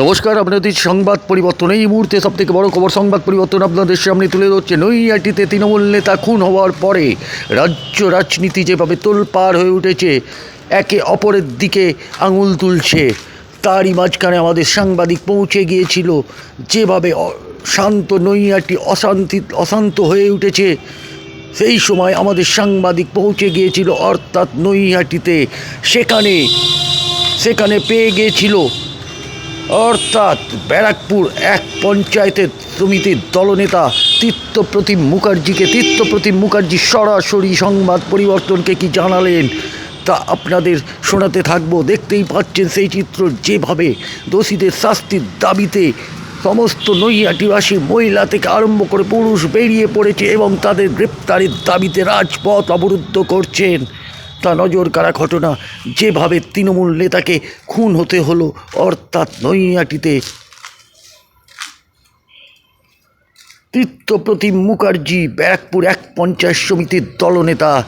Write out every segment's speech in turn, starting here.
নমস্কার, আপনাদের সংবাদ পরিবর্তন। এই মুহূর্তে সব থেকে বড় খবর, সংবাদ পরিবর্তন আপনাদের সামনে তুলে ধরছে। নৈহাটিতে তৃণমূল নেতা খুন হওয়ার পরে রাজ্য রাজনীতি যেভাবে তোলপাড় হয়ে উঠেছে, একে অপরের দিকে আঙুল তুলছে। তারই মাঝখানে আমাদের সাংবাদিক পৌঁছে গিয়েছিল, যেভাবে শান্ত নৈহাটি অশান্তি অশান্ত হয়ে উঠেছে। সেই সময় আমাদের সাংবাদিক পৌঁছে গিয়েছিল, অর্থাৎ নৈহাটিতে। সেখানে সেখানে পেয়ে গিয়েছিল অর্থাৎ ব্যারাকপুর এক পঞ্চায়েতের সমিতির দলনেতা তীর্থপ্রতিম মুখার্জিকে তীর্থপ্রতিম মুখার্জি সরাসরি সংবাদ পরিবর্তনকে কি জানালেন? তা আপনাদের শোনাতে থাকব। দেখতেই পাচ্ছেন সেই চিত্র যেভাবে দোষীদের শাস্তির দাবিতে সমস্ত নৈহাটিবাসী মহিলা থেকে আরম্ভ করে পুরুষ বেরিয়ে পড়েছে এবং তাদের গ্রেপ্তারের দাবিতে রাজপথ অবরুদ্ধ করছেন। তা নজর কাড়া ঘটনা। যেভাবে তৃণমূল নেতাকে খুন হতে হলো, অর্থাৎ নৈহাটিতে। তীর্থপ্রতিম মুখার্জি, ব্যারাকপুর এক পঞ্চায়েত সমিতির দলনেতা।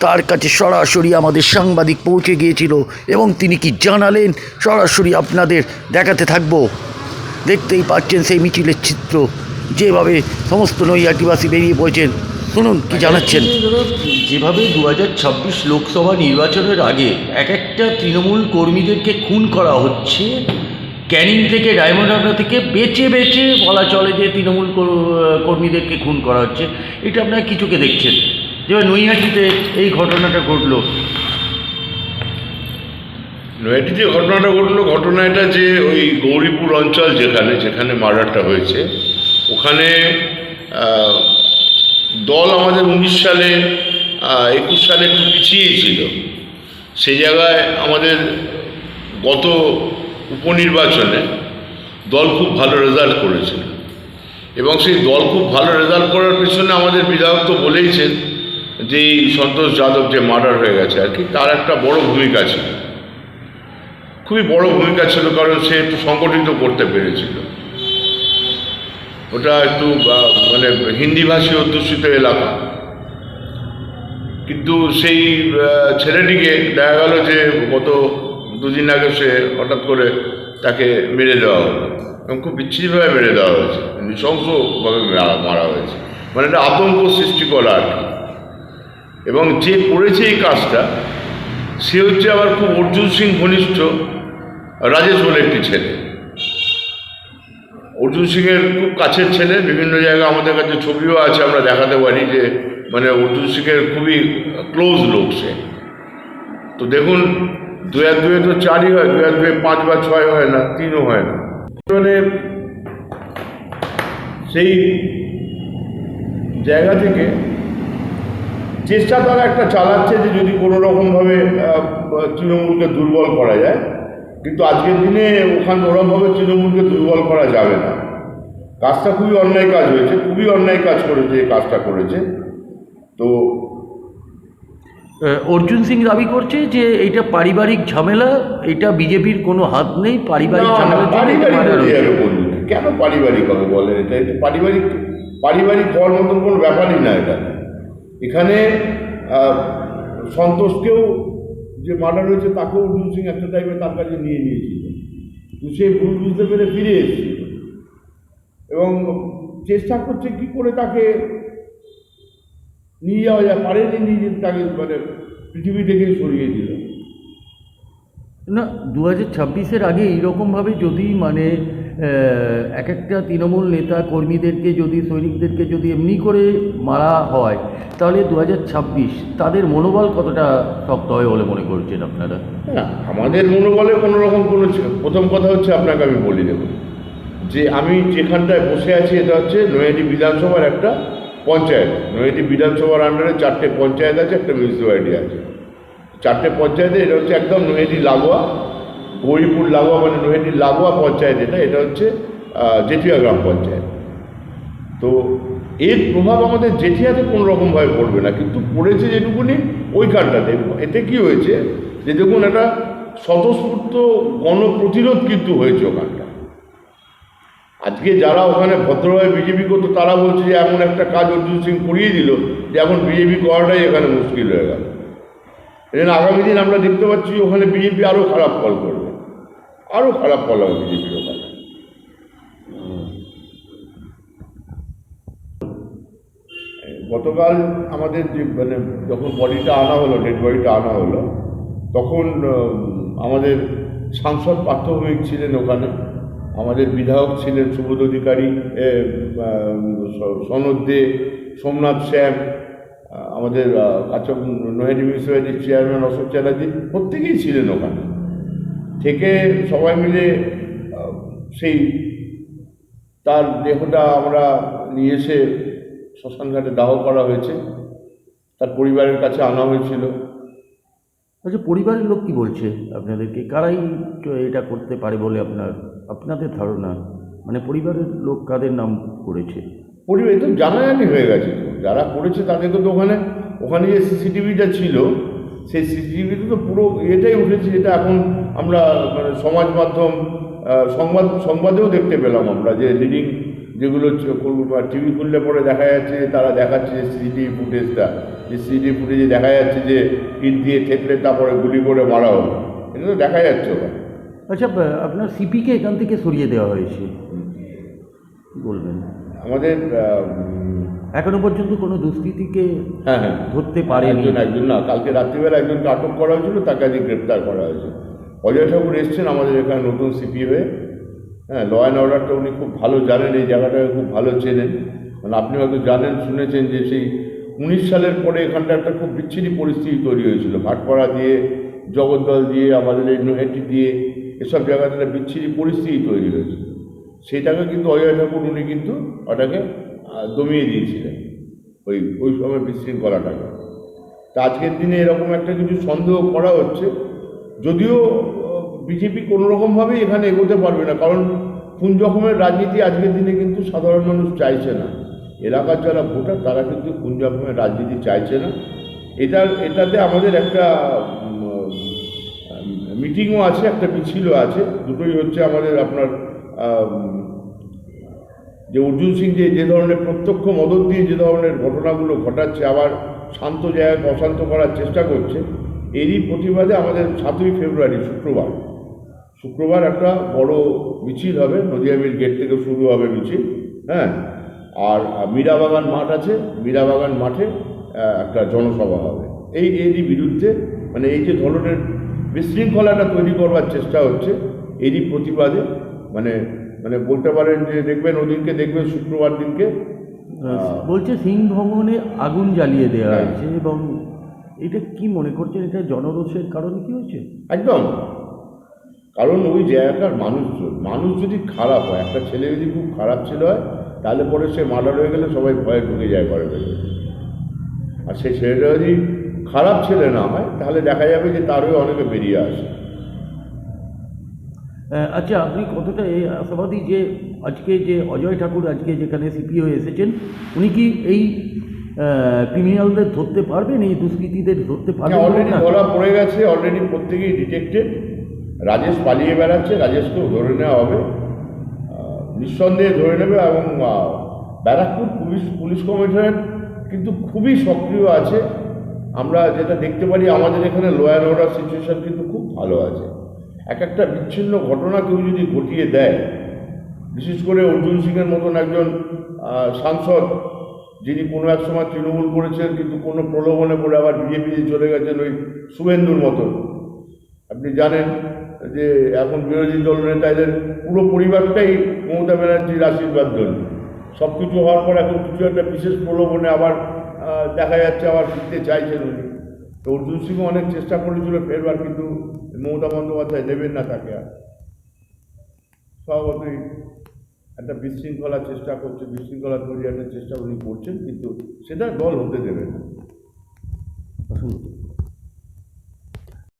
তার কাছে সরাসরি আমাদের সাংবাদিক পৌঁছে গিয়েছিল এবং তিনি কি জানালেন? সরাসরি আপনাদের দেখাতে থাকব। দেখতেই পাচ্ছেন সেই মিছিলের চিত্র। যেভাবে সমস্ত নৈহাটিবাসী বেরিয়ে পড়েছেন। শুনুন কি জানাচ্ছেন? যেভাবে দু ছাব্বিশ লোকসভা নির্বাচনের আগে এক একটা তৃণমূল কর্মীদেরকে খুন করা হচ্ছে ক্যানিং থেকে ডায়মন্ড হাবড়া থেকে বেছে বেছে বলা চলে যে তৃণমূল কর- কর্মীদেরকে খুন করা হচ্ছে এটা আপনারা কিছুকে দেখছেন। যেভাবে নৈহাটিতে এই ঘটনাটা ঘটলো। নয়াটি যে ঘটনাটা ঘটলো ঘটনা এটা যে ওই গৌরীপুর অঞ্চল যেখানে যেখানে মার্ডারটা হয়েছে ওখানে দল আমাদের উনিশ সালে একুশ সালে একটু পিছিয়েই ছিল সেই জায়গায় আমাদের গত উপনির্বাচনে দল খুব ভালো রেজাল্ট করেছিল। এবং সেই দল খুব ভালো রেজাল্ট করার পিছনে আমাদের বিধায়ক তো বলেইছেন যে এই সন্তোষ যাদব যে মার্ডার হয়ে গেছে আর কি, তার একটা বড় ভূমিকা ছিল। খুবই বড় ভূমিকা ছিল কারণ সে একটু সংগঠিত করতে পেরেছিল। ওটা একটু মানে হিন্দিভাষী অধ্যুষিত এলাকা। কিন্তু সেই ছেলেটিকে দেখা গেল যে গত দুদিন আগে সে হঠাৎ করে তাকে মেরে দেওয়া হলো এবং খুব বিচ্ছিরিভাবে মেরে দেওয়া হয়েছে। নৃশংসভাবে মারা- হয়েছে। মানে একটা আতঙ্ক সৃষ্টি করা আর এবং যে করেছে এই কাজটা, সে হচ্ছে আবার খুব অর্জুন সিং ঘনিষ্ঠ, রাজেশ বলে একটি ছেলে। অর্জুন সিংয়ের খুব কাছের ছেলে, বিভিন্ন জায়গায় আমাদের কাছে ছবিও আছে, আমরা দেখাতে পারি যে মানে অর্জুন সিংয়ের খুবই ক্লোজ লোক সে। তো দেখুন দু এক দুয়ে তো চারই হয় দু এক দুয়ে পাঁচ বা ছয় হয় না, তিনও হয় না। মানে সেই জায়গা থেকে চেষ্টা তারা একটা চালাচ্ছে যে যদি কোনো রকমভাবে তৃণমূলকে দুর্বল করা যায়। কিন্তু আজকের দিনে ওখানে ওরকমভাবে তৃণমূলকে দুর্বল করা যাবে না। কাজটা খুবই অন্যায় কাজ হয়েছে খুবই অন্যায় কাজ করেছে এই কাজটা করেছে। তো অর্জুন সিং দাবি করছে যে এটা পারিবারিক ঝামেলা এটা বিজেপির কোনো হাত নেই পারিবারিক। কেন পারিবারিক হবে বলেন এটা? এটা পারিবারিক পারিবারিক হওয়ার মতন কোনো ব্যাপারই না এটা। এখানে সন্তোষকেও যে মার্ডার হয়েছে তাকেও অর্জুন সিং একটা টাইমে তার কাছে নিয়ে নিয়েছিল। সে ভুল বুঝতে পেরে ফিরে এসেছিল। এবং চেষ্টা করছে কি করে তাকে নিয়ে যাওয়া যায়, পারেনি নিয়ে যেতে, তাকে মানে পৃথিবী থেকে সরিয়ে দিল। না দু হাজার ছাব্বিশের আগে এইরকমভাবে যদি মানে এক একটা তৃণমূল নেতা কর্মীদেরকে যদি, সৈনিকদেরকে যদি এমনি করে মারা হয়, তাহলে দু হাজার ছাব্বিশ তাদের মনোবল কতটা শক্ত হয় বলে মনে করছেন আপনারা? আমাদের মনোবলে কোনো রকম কোনো প্রথম কথা হচ্ছে আপনাকে আমি বলি দেবো যে আমি যেখানটায় বসে আছি এটা হচ্ছে নৈহাটি বিধানসভার একটা পঞ্চায়েত। নৈহাটি বিধানসভার আন্ডারে চারটে পঞ্চায়েত আছে, একটা মিউনিসিপ্যালিটি আছে। চারটে পঞ্চায়েতে এটা হচ্ছে একদম নৈহাটি লাগোয়া গৌরীপুর লাগোয়া মানে নৈহাটির লাগোয়া পঞ্চায়েত এটা এটা হচ্ছে জেঠিয়া গ্রাম পঞ্চায়েত। তো এর প্রভাব আমাদের জেঠিয়াতে কোনো রকমভাবে পড়বে না, কিন্তু পড়েছে যেটুকুনি ওই ওইখানটাতে। এতে কি হয়েছে যে দেখুন, একটা স্বতঃস্ফূর্ত গণপ্রতিরোধ কিন্তু হয়েছে ওখানটা। আজকে যারা ওখানে ভদ্রভাবে বিজেপি করতো, তারা বলছে যে এমন একটা কাজ অর্জুন সিং করিয়ে দিল, যে এখন বিজেপি করাটাই এখানে মুশকিল হয়ে গেল। আগামী দিন আমরা দেখতে পাচ্ছি ওখানে বিজেপি আরও খারাপ ফল করবে। আরও খারাপ ফল হবে বিজেপির ওখানে গতকাল আমাদের যে মানে যখন বডিটা আনা হলো ডেড বডিটা আনা হলো, তখন আমাদের সাংসদ পার্থভৌমিক ছিলেন ওখানে, আমাদের বিধায়ক ছিলেন সুবোধ অধিকারী সনদ দে, সোমনাথ শ্যাম আমাদের আচ্ছা নৈহাটি মিউনিসিপ্যালিটির চেয়ারম্যান অশোক চ্যাটার্জি, প্রত্যেকেই ছিলেন ওখানে। থেকে সবাই মিলে সেই তার দেহটা আমরা নিয়ে এসে শ্মশানঘাটে দাহ করা হয়েছে। তার পরিবারের কাছে আনা হয়েছিল। আচ্ছা পরিবারের লোক কি বলছে আপনাদেরকে? কারাই এটা করতে পারে বলে আপনার আপনাদের ধারণা? মানে পরিবারের লোক কাদের নাম করেছে? পরিবার তো জানাজানি হয়ে গেছে যারা করেছে তাদেরকে তো ওখানে ওখানে যে সিসিটিভিটা ছিল সেই সিসিটিভিতে তো পুরো এটাই উঠেছে, যেটা এখন আমরা মানে সমাজ মাধ্যম সংবাদ, সংবাদেও দেখতে পেলাম আমরা যে লিডিং যেগুলো টিভি খুললে পরে দেখা যাচ্ছে তারা দেখাচ্ছে যে সিসিটিভি ফুটেজটা। যে সিসিটিভি ফুটেজে দেখা যাচ্ছে যে ইট দিয়ে থেতলে তারপরে গুলি করে মারা হলো। এটা তো দেখা যাচ্ছে আচ্ছা আপনার সিপিকে এখান থেকে সরিয়ে দেওয়া হয়েছে। বলবেন। আমাদের এখনও পর্যন্ত কোনো দুষ্কৃতীকে হ্যাঁ হ্যাঁ। ধরতে পারে একজন একজন না। কালকে রাত্রিবেলা একজনকে আটক করা হয়েছিল তাকে আজকে গ্রেপ্তার করা হয়েছে। অজয় ঠাকুর এসছেন আমাদের এখানে নতুন সিপি হয়ে হ্যাঁ ল অ্যান্ড অর্ডারটা উনি খুব ভালো জানেন এই জায়গাটাকে খুব ভালো চেনেন। মানে আপনি হয়তো জানেন শুনেছেন যে সেই উনিশ সালের পরে এখানটা একটা খুব বিচ্ছিরি পরিস্থিতি তৈরি হয়েছিল। ভাটপাড়া দিয়ে জগদ্দল দিয়ে আমাদের এই নৈহাটি দিয়ে এসব জায়গাতে একটা বিচ্ছিরি পরিস্থিতি তৈরি হয়েছিল। সেটাকে কিন্তু অজয় ঠাকুর উনি কিন্তু ওটাকে দমিয়ে দিয়েছিলেন ওই ওই সময় বিশৃঙ্খলাটাকে। তা আজকের দিনে এরকম একটা কিছু সন্দেহ করা হচ্ছে, যদিও বিজেপি কোনো রকমভাবেই এখানে এগোতে পারবে না, কারণ রকমের রাজনীতি আজকের দিনে কিন্তু সাধারণ মানুষ চাইছে না। এলাকার যারা ভোটার, তারা কিন্তু কোন রকমের রাজনীতি চাইছে না। এটা এটাতে আমাদের একটা মিটিংও আছে, একটা মিছিলও আছে, দুটোই হচ্ছে আমাদের আপনার যে অর্জুন সিং যে যে ধরনের প্রত্যক্ষ মদত দিয়ে যে ধরনের ঘটনাগুলো ঘটাচ্ছে, আবার শান্ত জায়গাকে অশান্ত করার চেষ্টা করছে, এরই প্রতিবাদে আমাদের সাতই ফেব্রুয়ারি, শুক্রবার। শুক্রবার একটা বড় মিছিল হবে, নদিয়া মিল গেট থেকে শুরু হবে মিছিল হ্যাঁ? আর মীরাবাগান মাঠ আছে মীরাবাগান মাঠে একটা জনসভা হবে। এই, এরই বিরুদ্ধে মানে এই যে ধরনের বিশৃঙ্খলাটা তৈরি করবার চেষ্টা হচ্ছে, এরই প্রতিবাদে মানে মানে বলতে পারেন যে দেখবেন ওদিনকে দেখবেন শুক্রবার দিনকে বলছে সিং ভবনে আগুন জ্বালিয়ে দেওয়া হ্যাঁ। হয়েছে এবং এটা কি মনে করছেন? এটা জনরোষের কারণে কি হয়েছে? একদম। কারণ ওই জায়গাটার মানুষজন মানুষ যদি খারাপ হয় একটা ছেলে যদি খুব খারাপ ছেলে হয় তাহলে পরে সে মার্ডার হয়ে গেলে সবাই ভয়ে ঢুকে যায় ঘরে ভেতরে আর সেই ছেলেটা যদি খারাপ ছেলে না হয় তাহলে দেখা যাবে যে তার হয়ে অনেকে বেরিয়ে আসে। আচ্ছা আপনি কতটা এই আশাবাদী যে আজকে যে অজয় ঠাকুর আজকে যেখানে সিপি হয়ে এসেছেন উনি কি এই ক্রিমিনালদের ধরতে পারবেন এই দুষ্কৃতীদের ধরতে পারবেন অলরেডি ধরা পড়ে গেছে অলরেডি প্রত্যেকেই ডিটেক্টেড রাজেশ পালিয়ে বেড়াচ্ছে রাজেশকেও ধরে নেওয়া হবে। নিঃসন্দেহে ধরে নেবে এবং ব্যারাকপুর পুলিশ পুলিশ কমিশনারেট কিন্তু খুবই সক্রিয় আছে। আমরা যেটা দেখতে পারি আমাদের এখানে লো অ্যান্ড অর্ডার সিচুয়েশন কিন্তু খুব ভালো আছে। এক একটা বিচ্ছিন্ন ঘটনা কেউ যদি ঘটিয়ে দেয়, বিশেষ করে অর্জুন সিংয়ের মতন একজন সাংসদ, যিনি কোনো এক সময় তৃণমূল করেছেন, কিন্তু কোনো প্রলোভনে পড়ে আবার বিজেপিতে চলে গেছেন ওই শুভেন্দুর মতন। আপনি জানেন যে এখন বিরোধী দল নেতাদের পুরো পরিবারটাই মমতা ব্যানার্জির আশীর্বাদ ধন্য সব কিছু হওয়ার পর এখন কিছু একটা বিশেষ প্রলোভনে আবার দেখা যাচ্ছে আবার ফিরতে চাইছেন উনি। তো অর্জুন সিংহ অনেক চেষ্টা করেছিল ফেরবার, কিন্তু মমতা বন্দ্যোপাধ্যায় নেবেন না তাকে আর। স্বভাবতই একটা বিশৃঙ্খলার চেষ্টা করছে, বিশৃঙ্খলা তৈরি একটা চেষ্টা উনি করছেন, কিন্তু সেটা দল হতে দেবে না।